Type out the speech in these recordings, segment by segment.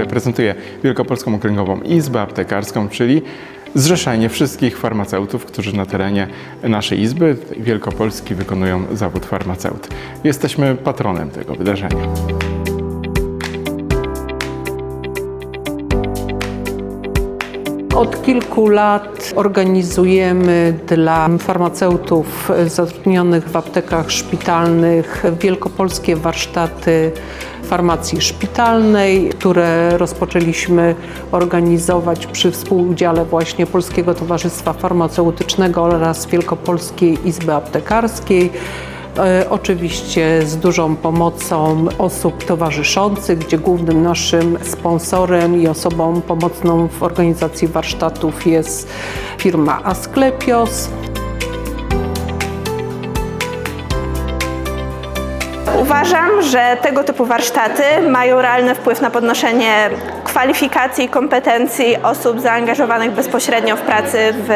reprezentuję Wielkopolską Okręgową Izbę Aptekarską, czyli zrzeszenie wszystkich farmaceutów, którzy na terenie naszej Izby Wielkopolski wykonują zawód farmaceuty. Jesteśmy patronem tego wydarzenia. Od kilku lat organizujemy dla farmaceutów zatrudnionych w aptekach szpitalnych wielkopolskie warsztaty farmacji szpitalnej, które rozpoczęliśmy organizować przy współudziale właśnie Polskiego Towarzystwa Farmaceutycznego oraz Wielkopolskiej Izby Aptekarskiej. E, Oczywiście z dużą pomocą osób towarzyszących, gdzie głównym naszym sponsorem i osobą pomocną w organizacji warsztatów jest firma Asklepios. Uważam, że tego typu warsztaty mają realny wpływ na podnoszenie kwalifikacji i kompetencji osób zaangażowanych bezpośrednio w pracy w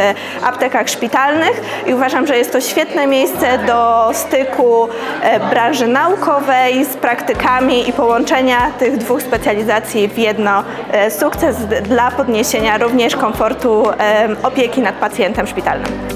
aptekach szpitalnych i uważam, że jest to świetne miejsce do styku e, branży naukowej z praktykami i połączenia tych dwóch specjalizacji w jedno. E, Sukces dla podniesienia również komfortu e, opieki nad pacjentem szpitalnym.